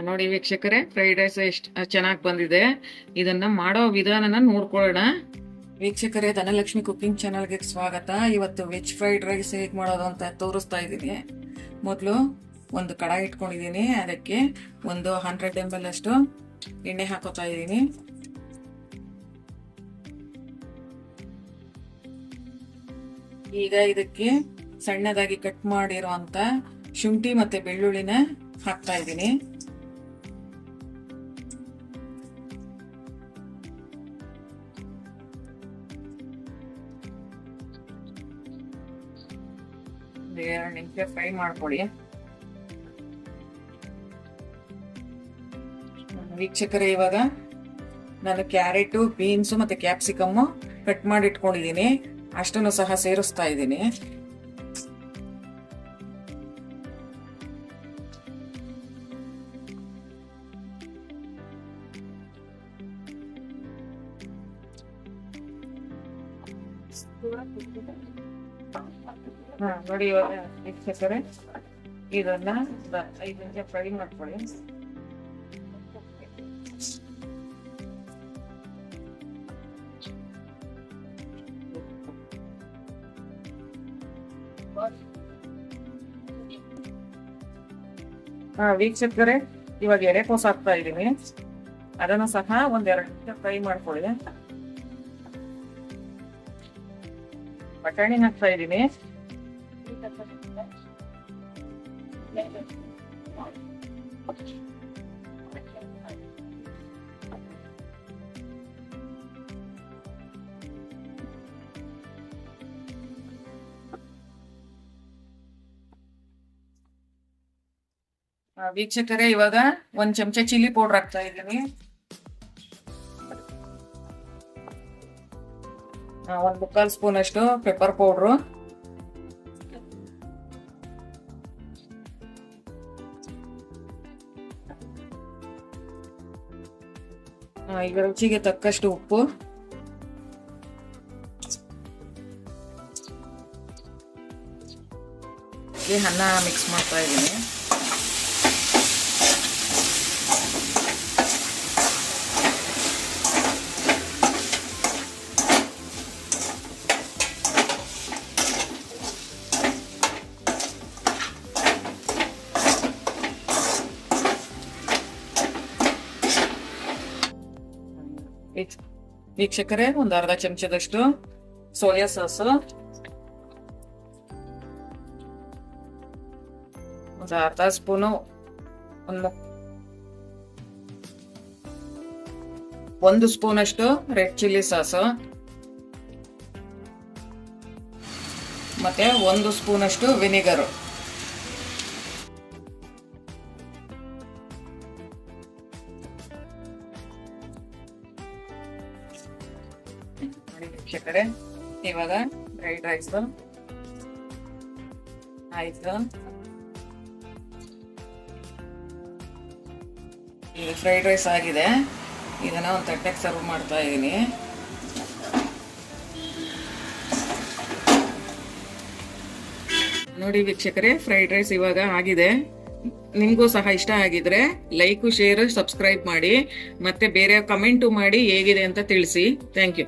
ನೋಡಿ ವೀಕ್ಷಕರೇ fried rice ಎಷ್ಟು ಚೆನ್ನಾಗಿ ಬಂದಿದೆ. ಇದನ್ನ ಮಾಡೋ ವಿಧಾನನ ನೋಡ್ಕೊಳ್ಳೋಣ. ವೀಕ್ಷಕರೇ, ಧನಲಕ್ಷ್ಮಿ ಕುಕಿಂಗ್ ಚಾನಲ್ಗೆ ಸ್ವಾಗತ. ಇವತ್ತು ವೆಜ್ ಫ್ರೈಡ್ ರೈಸ್ ಹೇಗೆ ಮಾಡೋದು ಅಂತ ತೋರಿಸ್ತಾ ಇದ್ದೀನಿ. ಮೊದಲು ಒಂದು ಕಡಾಯಿ ಇಟ್ಕೊಂಡಿದ್ದೀನಿ. ಅದಕ್ಕೆ ಒಂದು ಹಂಡ್ರೆಡ್ ಎಂ ಎಲ್ ಅಷ್ಟು ಎಣ್ಣೆ ಹಾಕೋತಾ ಇದ್ದೀನಿ. ಈಗ ಇದಕ್ಕೆ ಸಣ್ಣದಾಗಿ ಕಟ್ ಮಾಡಿರುವಂತ ಶುಂಠಿ ಮತ್ತೆ ಬೆಳ್ಳುಳ್ಳಿನ ಹಾಕ್ತಾ ಇದ್ದೀನಿ. ಎರಡು ನಿಮಿಷ ಫ್ರೈ ಮಾಡ್ಕೊಳ್ಳಿ. ವೀಕ್ಷಕರೇ, ಇವಾಗ ನಾನು ಕ್ಯಾರೆಟು, ಬೀನ್ಸ್ ಮತ್ತೆ ಕ್ಯಾಪ್ಸಿಕಮ್ ಕಟ್ ಮಾಡಿ ಇಟ್ಕೊಂಡಿದ್ದೀನಿ. ಅಷ್ಟನ್ನು ಸಹ ಸೇರಿಸ್ತಾ ಇದ್ದೀನಿ. ಹಾ, ನೋಡಿ, ಇವಾಗ ವೀಕ್ಷಕರೇ ಇದನ್ನ ಐದು ನಿಮಿಷ ಫ್ರೈ ಮಾಡ್ಕೊಳ್ಳಿ. ಹಾ, ವೀಕ್ಷಕರೇ, ಇವಾಗ ಎಲೆಕೋಸು ಹಾಕ್ತಾ ಇದೀನಿ ಅದನ್ನು ಸಹ ಒಂದೆರಡು ನಿಮಿಷ ಫ್ರೈ ಮಾಡ್ಕೊಳ್ಳಿ. ಬಟಾಣಿ ಹಾಕ್ತಾ ಇದ್ದೀನಿ ವೀಕ್ಷಕರೇ ಇವಾಗ ಒಂದ್ ಚಮಚ ಚಿಲ್ಲಿ ಪೌಡರ್ ಹಾಕ್ತಾ ಇದ್ದೀನಿ. ಒಂದ್ ಮುಕ್ಕಾಲ್ ಸ್ಪೂನ್ ಅಷ್ಟು ಪೆಪ್ಪರ್ ಪೌಡ್ರು ಈಗ ರುಚಿಗೆ ತಕ್ಕಷ್ಟು ಉಪ್ಪು. ಅನ್ನ ಮಿಕ್ಸ್ ಮಾಡ್ತಾ ಇದ್ದೀನಿ. ವೀಕ್ಷಕರೇ ಒಂದು ಅರ್ಧ ಚಮಚದಷ್ಟು ಸೋಯಾ ಸಾಸ್ ಒಂದು ಅರ್ಧ ಸ್ಪೂನು ಒಂದು ಒಂದು ಸ್ಪೂನ್ ಅಷ್ಟು ರೆಡ್ ಚಿಲ್ಲಿ ಸಾಸ್ ಮತ್ತೆ ಒಂದು ಸ್ಪೂನ್ ಅಷ್ಟು ವಿನಿಗರ್ ನೋಡಿ ವೀಕ್ಷಕರೇ. ಇವಾಗ ಫ್ರೈಡ್ ರೈಸ್ ಆಯ್ತು ಈಗ ಫ್ರೈಡ್ ರೈಸ್ ಆಗಿದೆ. ಇದನ್ನ ಒಂದು ತಟ್ಟೆಗೆ ಸರ್ವ್ ಮಾಡ್ತಾ ಇದ್ದೀನಿ ನೋಡಿ ವೀಕ್ಷಕರೇ ಫ್ರೈಡ್ ರೈಸ್ ಇವಾಗ ಆಗಿದೆ. ನಿಮಗೂ ಸಹ ಇಷ್ಟ ಆಗಿದ್ರೆ ಲೈಕು ಶೇರ್ ಸಬ್ಸ್ಕ್ರೈಬ್ ಮಾಡಿ. ಮತ್ತೆ ಬೇರೆ ಕಮೆಂಟು ಮಾಡಿ ಹೇಗಿದೆ ಅಂತ ತಿಳಿಸಿ. Thank you